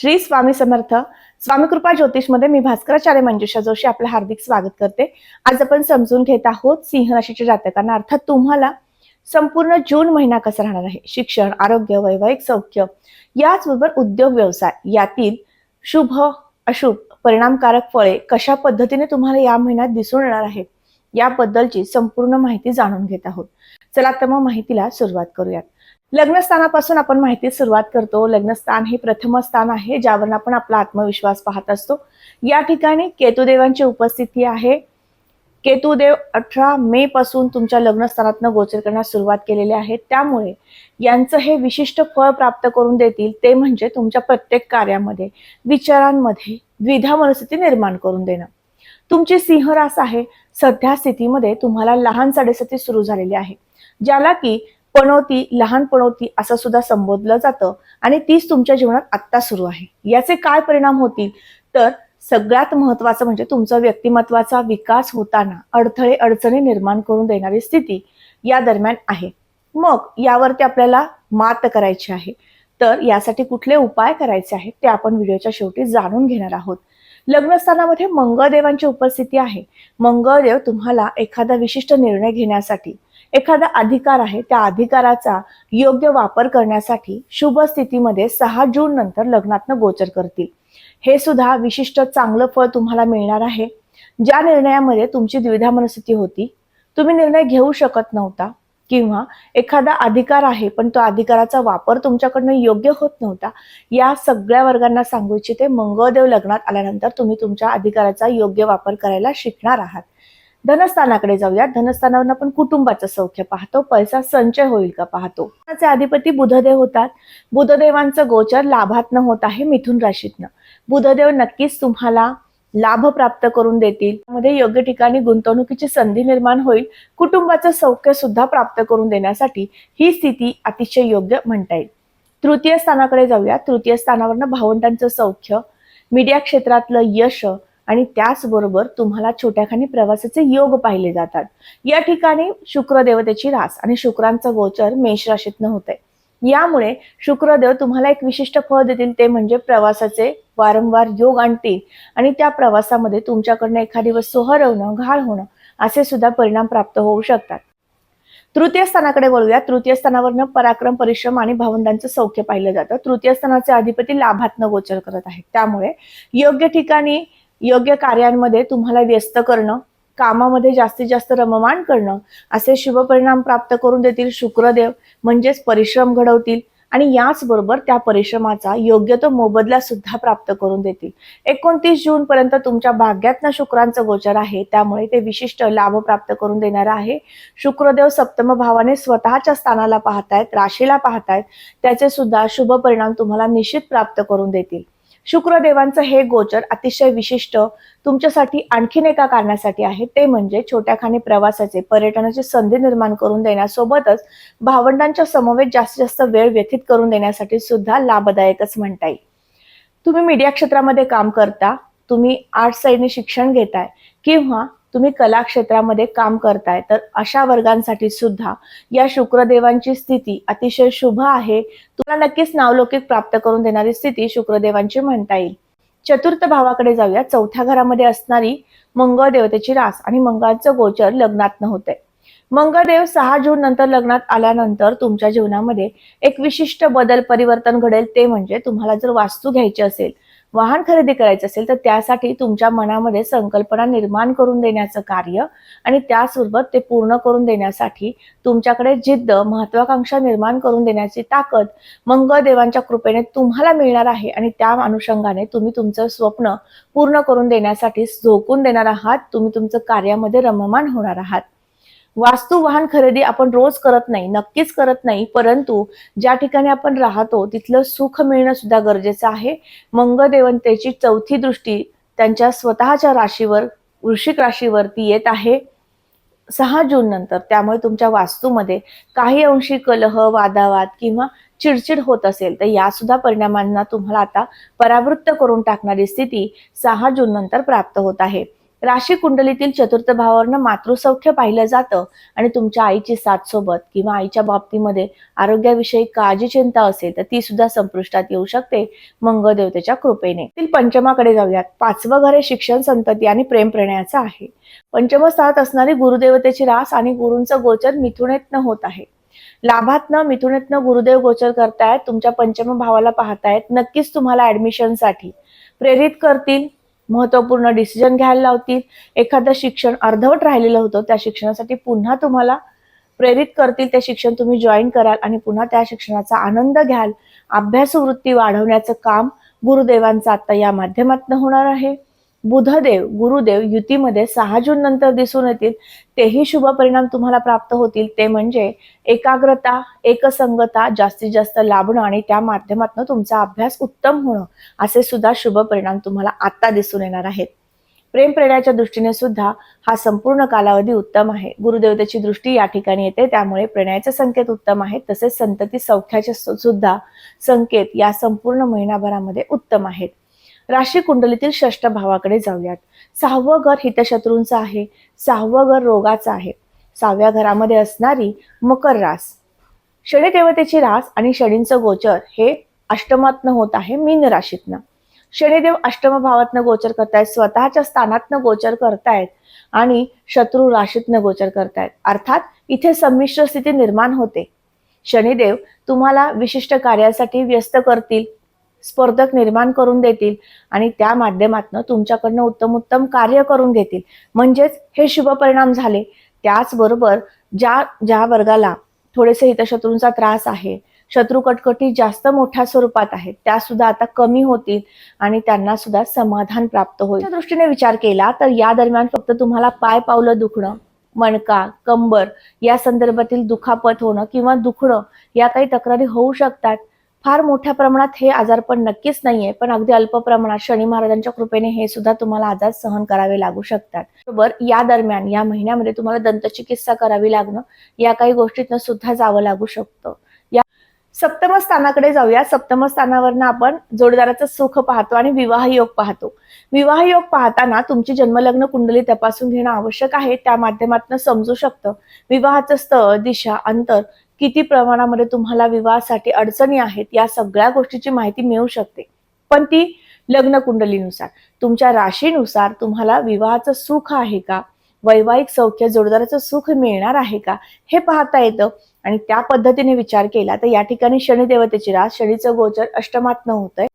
श्री स्वामी समर्थ. स्वामी कृपा ज्योतिषमध्ये मी भास्कराचार्य मंजुषा जोशी आपलं हार्दिक स्वागत करते. आज आपण समजून घेत आहोत सिंह राशीच्या जातकांना. अर्थात तुम्हाला संपूर्ण जून महिना कसा राहणार आहे? शिक्षण आरोग्य वैवाहिक सौख्य याचबरोबर उद्योग व्यवसाय यातील शुभ अशुभ परिणामकारक फळे कशा पद्धतीने तुम्हाला या महिन्यात दिसून येणार आहेत? याबद्दलची संपूर्ण माहिती जाणून घेत आहोत. चला तर मग माहितीला सुरुवात करूयात. लग्नस्थानापासून आपण माहिती सुरुवात करतो. लग्नस्थान हे प्रथम स्थान आहे ज्यावर आपण आपला आत्मविश्वास पाहत असतो. या ठिकाणी केतुदेवांची उपस्थिती आहे. केतुदेव अठरा मे पासून तुमच्या लग्नस्थानातनं गोचर करण्यास सुरुवात केलेली आहे. त्यामुळे यांचं हे विशिष्ट फळ प्राप्त करून देतील ते म्हणजे तुमच्या प्रत्येक कार्यामध्ये विचारांमध्ये द्विधा मनस्थिती निर्माण करून देणं. तुमची सिंह रास आहे. सध्या स्थितीमध्ये तुम्हाला लहान साडेसती सुरू झालेली आहे. ज्याला की पणवती लहान पणवती असं सुद्धा संबोधलं जातं. आणि तीच तुमच्या जीवनात आत्ता सुरू आहे. याचे काय परिणाम होतील? तर सगळ्यात महत्वाचं म्हणजे तुमचा व्यक्तिमत्वाचा विकास होताना अडथळे अडचणी निर्माण करून देणारी स्थिती या दरम्यान आहे. मग यावरती आपल्याला मात करायची आहे. तर यासाठी कुठले उपाय करायचे आहेत ते आपण व्हिडिओच्या शेवटी जाणून घेणार आहोत. लग्नस्थानामध्ये मंगळदेवांची उपस्थिती आहे. मंगळदेव तुम्हाला एखादा विशिष्ट निर्णय घेण्यासाठी एखादा अधिकार आहे त्या अधिकाराचा योग्य वापर करण्यासाठी शुभ स्थितीमध्ये सहा जून नंतर लग्नातनं गोचर करतील. हे सुद्धा विशिष्ट चांगलं फळ तुम्हाला मिळणार आहे. ज्या निर्णयामध्ये तुमची द्विधा मनस्थिती होती तुम्ही निर्णय घेऊ शकत नव्हता. किंवा एखादा अधिकार आहे पण तो अधिकाराचा वापर तुमच्याकडनं योग्य होत नव्हता या सगळ्या वर्गांना सांगू इच्छिते मंगळदेव लग्नात आल्यानंतर तुम्ही तुमच्या अधिकाराचा योग्य वापर करायला शिकणार आहात. धनस्थानाकडे जाऊया. धनस्थानावरनं आपण कुटुंबाचं सौख्य पाहतो. पैसा संचय होईल का पाहतो. अधिपती बुधदेव होतात. बुधदेवांचं गोचर लाभातनं होत आहे मिथुन राशीतनं. बुधदेव नक्कीच तुम्हाला लाभ प्राप्त करून देतील. मध्ये योग्य ठिकाणी गुंतवणुकीची संधी निर्माण होईल. कुटुंबाचं सौख्य सुद्धा प्राप्त करून देण्यासाठी ही स्थिती अतिशय योग्य म्हणता येईल. तृतीय स्थानाकडे जाऊया. तृतीय स्थानावरनं भावंडांचं सौख्य मीडिया क्षेत्रातलं यश आणि त्याचबरोबर तुम्हाला छोट्याखानी प्रवासाचे योग पाहिले जातात. या ठिकाणी शुक्र देवतेची रास आणि शुक्रांचं गोचर मेष राशीतनं होते यामुळे शुक्रदेव तुम्हाला एक विशिष्ट फळ देतील ते म्हणजे प्रवासाचे वारंवार योग आणतील आणि त्या प्रवासामध्ये तुमच्याकडनं एखादी वस्तू हरवणं घाळ होणं असे सुद्धा परिणाम प्राप्त होऊ शकतात. तृतीय स्थानाकडे वळूया. तृतीय स्थानावरनं पराक्रम परिश्रम आणि भावंडांचं सौख्य पाहिलं जातं. तृतीय स्थानाचे अधिपती लाभातनं गोचर करत आहेत. त्यामुळे योग्य ठिकाणी योग्य कार्यांमध्ये तुम्हाला व्यस्त करणं कामामध्ये जास्तीत जास्त रममाण करणं असे शुभ परिणाम प्राप्त करून देतील शुक्रदेव म्हणजेच परिश्रम घडवतील आणि याचबरोबर त्या परिश्रमाचा योग्य तो मोबदला सुद्धा प्राप्त करून देतील. एकोणतीस जून पर्यंत तुमच्या भाग्यातनं शुक्रांचं गोचर आहे त्यामुळे ते विशिष्ट लाभ प्राप्त करून देणार आहे. शुक्रदेव सप्तम भावाने स्वतःच्या स्थानाला पाहतायत राशीला पाहतायत त्याचे सुद्धा शुभ परिणाम तुम्हाला निश्चित प्राप्त करून देतील. शुक्रदेवांचं हे गोचर अतिशय विशिष्ट तुमच्यासाठी आणखीन एका कारणासाठी आहे. ते म्हणजे छोट्या खाणी प्रवासाचे पर्यटनाची संधी निर्माण करून देण्यासोबतच भावंडांच्या समवेत जास्तीत जास्त वेळ व्यतीत करून देण्यासाठी सुद्धा लाभदायकच म्हणता येईल. तुम्ही मीडिया क्षेत्रामध्ये काम करता तुम्ही आर्ट साईडने शिक्षण घेताय किंवा तुम्ही कला क्षेत्रामध्ये काम करताय तर अशा वर्गांसाठी सुद्धा या शुक्रदेवांची स्थिती अतिशय शुभ आहे. तुम्हाला नक्कीच नावलौकिक प्राप्त करून देणारी स्थिती शुक्रदेवांची म्हणता येईल. चतुर्थ भावाकडे जाऊया. चौथ्या घरामध्ये असणारी मंगळ देवतेची रास आणि मंगळाचं गोचर लग्नात होते मंगळदेव सहा जून नंतर लग्नात आल्यानंतर तुमच्या जीवनामध्ये एक विशिष्ट बदल परिवर्तन घडेल ते म्हणजे तुम्हाला जर वास्तू घ्यायची असेल वाहन खरेदी करायचं असेल तर त्यासाठी तुमच्या मनामध्ये संकल्पना निर्माण करून देण्याचं कार्य आणि त्यासोबत ते पूर्ण करून देण्यासाठी तुमच्याकडे जिद्द महत्वाकांक्षा निर्माण करून देण्याची ताकद मंगळदेवांच्या कृपेने तुम्हाला मिळणार आहे आणि त्या अनुषंगाने तुम्ही तुमचं स्वप्न पूर्ण करून देण्यासाठी झोकून देणार आहात तुम्ही तुमचं कार्यामध्ये रममान होणार आहात. वास्तू वाहन खरेदी आपण रोज करत नाही नक्कीच करत नाही परंतु ज्या ठिकाणी आपण राहतो तिथलं सुख मिळणं सुद्धा गरजेचं आहे. मंगदेवंतेची चौथी दृष्टी त्यांच्या स्वतःच्या राशीवर वृश्चिक राशीवरती येत आहे. सहा जून नंतर त्यामुळे तुमच्या वास्तूमध्ये काही अंशी कलह वादावाद किंवा चिडचिड होत असेल तर या सुद्धा परिणामांना तुम्हाला आता परावृत्त करून टाकणारी स्थिती सहा जून नंतर प्राप्त होत आहे. राशी कुंडलीतील चतुर्थ भावावरनं मातृसौख्य पाहिलं जातं आणि तुमच्या आईची साथ सोबत किंवा आईच्या बाबतीमध्ये आरोग्याविषयी काळजी चिंता असेल तर ती सुद्धा संपुष्टात येऊ शकते. मंगदेवतेच्या कृपेने. पंचमाकडे जाऊयात. पाचवं घर हे शिक्षण संतती आणि प्रेम प्रणयाचं आहे. पंचम स्थानात असणारी गुरुदेवतेची रास आणि गुरूंचं गोचर मिथुनेतनं होत आहे. लाभातनं मिथुनेतनं गुरुदेव गोचर करतायत तुमच्या पंचम भावाला पाहतायत नक्कीच तुम्हाला ऍडमिशनसाठी प्रेरित करतील महत्त्वपूर्ण डिसिजन घ्यायला लावतील. एखादं शिक्षण अर्धवट राहिलेलं होतं त्या शिक्षणासाठी पुन्हा तुम्हाला प्रेरित करतील. ते शिक्षण तुम्ही जॉईन कराल आणि पुन्हा त्या शिक्षणाचा आनंद घ्याल. अभ्यास वृत्ती वाढवण्याचं काम गुरुदेवांचं आता या माध्यमातून होणार आहे. बुधदेव गुरुदेव युतीमध्ये सहा जून नंतर दिसून येतील. तेही शुभ परिणाम तुम्हाला प्राप्त होतील. ते म्हणजे एकाग्रता एकसंगता जास्तीत जास्त लाभणं आणि त्या माध्यमातून तुमचा अभ्यास उत्तम होणं असे सुद्धा शुभ परिणाम तुम्हाला आता दिसून येणार आहेत. प्रेम प्रेरणाच्या दृष्टीने सुद्धा हा संपूर्ण कालावधी उत्तम आहे. गुरुदेवतेची दृष्टी या ठिकाणी येते. त्यामुळे प्रणयाचे संकेत उत्तम आहेत. तसेच संतती सौख्याचे सु- सुद्धा संकेत या संपूर्ण महिनाभरामध्ये उत्तम आहेत. राशी कुंडलीतील षष्ठ भावाकडे जाऊयात. सहावं घर हितशत्रूंचं आहे. सहावं घर रोगाचं आहे. सहाव्या घरामध्ये असणारी मकर रास. शनिदेवतेची रास आणि शनींचं गोचर हे अष्टमातनं होत आहे मीन राशीतनं. शनिदेव अष्टम भावातनं गोचर करतायत स्वतःच्या स्थानातनं गोचर करतायत आणि शत्रू राशीतनं गोचर करतायत. अर्थात इथे संमिश्र स्थिती निर्माण होते. शनिदेव तुम्हाला विशिष्ट कार्यासाठी व्यस्त करतील. स्पर्धक निर्माण करून देतील आणि त्या माध्यमातून तुमच्याकडनं उत्तम उत्तम कार्य करून घेतील. म्हणजेच हे शुभ परिणाम झाले. त्याचबरोबर ज्या ज्या वर्गाला थोडेसे हितशत्रूंचा त्रास आहे शत्रू कटकटी जास्त मोठ्या स्वरूपात आहेत त्या सुद्धा आता कमी होतील आणि त्यांना सुद्धा समाधान प्राप्त होईल. त्या दृष्टीने विचार केला तर या दरम्यान फक्त तुम्हाला पाय पावलं दुखणं मणका कंबर या संदर्भातील दुखापत होणं किंवा दुखणं या काही तक्रारी होऊ शकतात. फार मोठ्या प्रमाणात हे आजारपण नक्कीच नाहीये पण अगदी अल्प प्रमाणात शनी महाराजांच्या कृपेने हे सुद्धा तुम्हाला आजार सहन करावे लागू शकतात. बरोबर? या दरम्यान या महिन्यामध्ये तुम्हाला दंतचिकित्सा करावी लागणं या काही गोष्टीतनं सुद्धा जावं लागू शकतं. या सप्तम स्थानाकडे जाऊया. सप्तम स्थानावरनं आपण जोडदाराचं सुख पाहतो आणि विवाह योग पाहतो. विवाह योग पाहताना तुमची जन्मलग्न कुंडली तपासून घेणं आवश्यक आहे. त्या माध्यमातून समजू शकतं. विवाहाचं स्थळ दिशा अंतर किती प्रमाणामध्ये तुम्हाला विवाहासाठी अडचणी आहेत या सगळ्या गोष्टीची माहिती मिळू शकते. पण ती लग्न कुंडलीनुसार तुमच्या राशीनुसार तुम्हाला विवाहाचं सुख आहे का? वैवाहिक सौख्य जोडदाराचं सुख मिळणार आहे का? हे पाहता येतं. आणि त्या पद्धतीने विचार केला तर या ठिकाणी शनिदेवतेची रास शनीचं गोचर अष्टमात होतंय.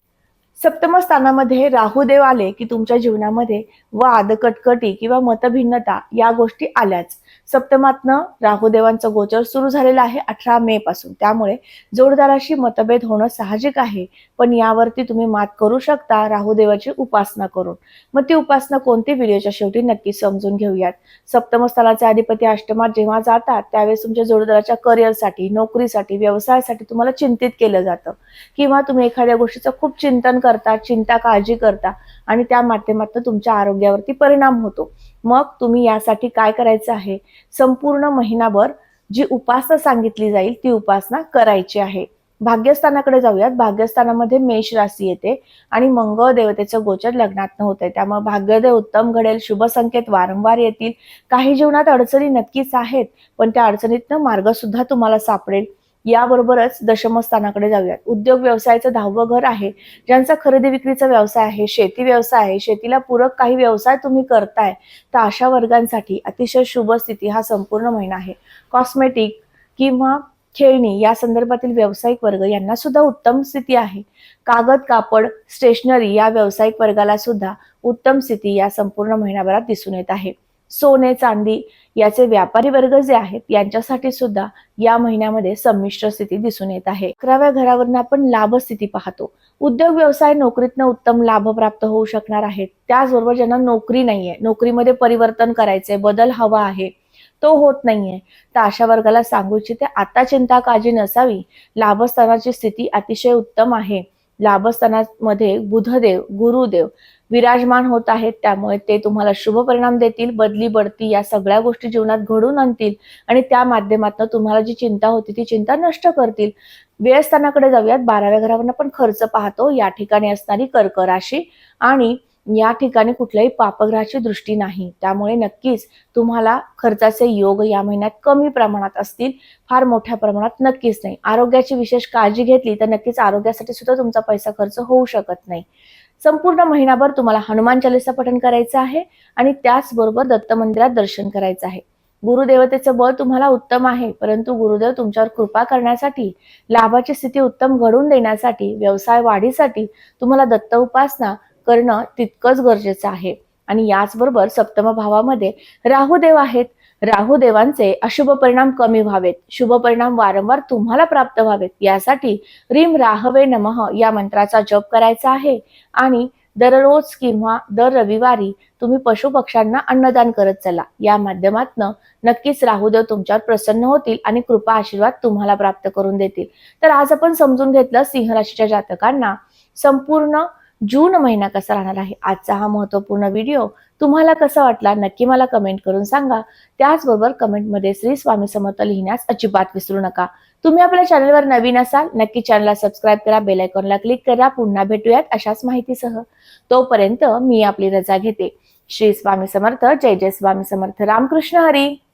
सप्तम स्थानामध्ये राहुदेव आले की तुमच्या जीवनामध्ये वाद कटकटी किंवा मतभिन्नता या गोष्टी आल्याच. सप्तमातनं राहुदेवांचं गोचर सुरू झालेलं आहे अठरा मे पासून. त्यामुळे जोडदाराशी मतभेद होणं साहजिक आहे पण यावरती तुम्ही मात करू शकता राहुदेवाची उपासना करून. मग ती उपासना कोणती? व्हिडिओच्या शेवटी नक्की समजून घेऊयात. सप्तमस्थानाचे अधिपती अष्टमात जेव्हा जातात त्यावेळेस तुमच्या जोडदाराच्या करिअरसाठी नोकरीसाठी व्यवसायासाठी तुम्हाला चिंतित केलं जातं. किंवा तुम्ही एखाद्या गोष्टीचं खूप चिंतन करता चिंता काळजी करता आणि त्या माध्यमातून तुमच्या आरोग्यावरती परिणाम होतो. मग तुम्ही यासाठी काय करायचं आहे? संपूर्ण महिनाभर जी उपासना सांगितली जाईल ती उपासना करायची आहे. भाग्यस्थानाकडे जाऊयात. भाग्यस्थानामध्ये मेष राशी येते आणि मंगळ देवतेचं गोचर लग्नात होत आहे त्यामुळे भाग्यदेव उत्तम घडेल शुभ संकेत वारंवार येतील. काही जीवनात अडचणी नक्कीच आहेत पण त्या अडचणीतनं मार्ग सुद्धा तुम्हाला सापडेल. याबरोबरच दशमस्थानाकडे जाऊयात. उद्योग व्यवसायाचं दहावं घर आहे. ज्यांचा खरेदी विक्रीचा व्यवसाय आहे शेती व्यवसाय आहे शेतीला पूरक काही व्यवसाय तुम्ही करताय तर अशा वर्गांसाठी अतिशय शुभ स्थिती हा संपूर्ण महिना आहे. कॉस्मेटिक किंवा खेळणी या संदर्भातील व्यावसायिक वर्ग यांना सुद्धा उत्तम स्थिती आहे. कागद कापड स्टेशनरी या व्यावसायिक वर्गाला सुद्धा उत्तम स्थिती या संपूर्ण महिनाभरात दिसून येत आहे. सोने चांदी याचे व्यापारी वर्ग जे आहेत यांच्यासाठी सुद्धा या महिन्यामध्ये संमिश्र स्थिती दिसून येत आहे. अकराव्या घरावरून आपण लाभ स्थिती पाहतो. उद्योग व्यवसाय नोकरीतनं उत्तम लाभ प्राप्त होऊ शकणार आहेत. त्याचबरोबर ज्यांना नोकरी नाहीये नोकरीमध्ये परिवर्तन करायचे बदल हवा आहे तो होत नाहीये तर अशा वर्गाला सांगू इच्छिते आता चिंता काळजी नसावी. लाभस्थानाची स्थिती अतिशय उत्तम आहे. लाभस्थानामध्ये बुधदेव गुरुदेव विराजमान होत आहेत. त्यामुळे ते तुम्हाला शुभ परिणाम देतील बदली बढती या सगळ्या गोष्टी जीवनात घडून आणतील आणि त्या माध्यमातून तुम्हाला जी चिंता होती ती चिंता नष्ट करतील. व्ययस्थानाकडे जाऊयात. बाराव्या घरावर आपण खर्च पाहतो. या ठिकाणी असणारी कर्क राशी आणि या ठिकाणी कुठल्याही पापग्रहाची दृष्टी नाही. त्यामुळे नक्कीच तुम्हाला खर्चाचे योग या महिन्यात कमी प्रमाणात असतील. फार मोठ्या प्रमाणात नक्कीच नाही. आरोग्याची विशेष काळजी घेतली तर नक्कीच आरोग्यासाठी सुद्धा तुमचा पैसा खर्च होऊ शकत नाही. संपूर्ण महिनाभर तुम्हाला हनुमान चालिसा पठण करायचं आहे आणि त्याचबरोबर दत्त मंदिरात दर्शन करायचं आहे. गुरुदेवतेचं बळ तुम्हाला उत्तम आहे परंतु गुरुदेव तुमच्यावर कृपा करण्यासाठी लाभाची स्थिती उत्तम घडवून देण्यासाठी व्यवसाय वाढीसाठी तुम्हाला दत्त उपासना करणं तितकंच गरजेचं आहे. आणि याचबरोबर सप्तम भावामध्ये राहुदेव आहेत राहुदेवांचे अशुभ परिणाम कमी व्हावेत. शुभ परिणाम वारंवार तुम्हाला प्राप्त व्हावेत. यासाठी रीम राहवे नमः या मंत्राचा जप करायचा आहे. आणि दररोज किंवा दर रविवारी तुम्ही पशु पक्ष्यांना अन्नदान करत चला. या माध्यमातनं नक्कीच राहुदेव तुमच्यावर प्रसन्न होतील आणि कृपा आशीर्वाद तुम्हाला प्राप्त करून देतील. तर आज आपण समजून घेतलं सिंह राशीच्या जातकांना संपूर्ण जून महिना कसा राहणार आहे? आजचा हा महत्त्वपूर्ण व्हिडिओ तुम्हाला कसा वाटला? नक्की मला कमेंट करून सांगा. त्याचबरोबर कमेंटमध्ये श्री स्वामी समर्थ लिहिण्यास अजिबात विसरू नका. तुम्ही आपल्या चॅनलवर नवीन असाल नक्की चॅनलला सबस्क्राईब करा बेल आयकॉनला क्लिक करा. पुन्हा भेटूयात अशाच माहितीसह. तोपर्यंत मी आपली रजा घेते. श्री स्वामी समर्थ. जय जय स्वामी समर्थ. रामकृष्ण हरी.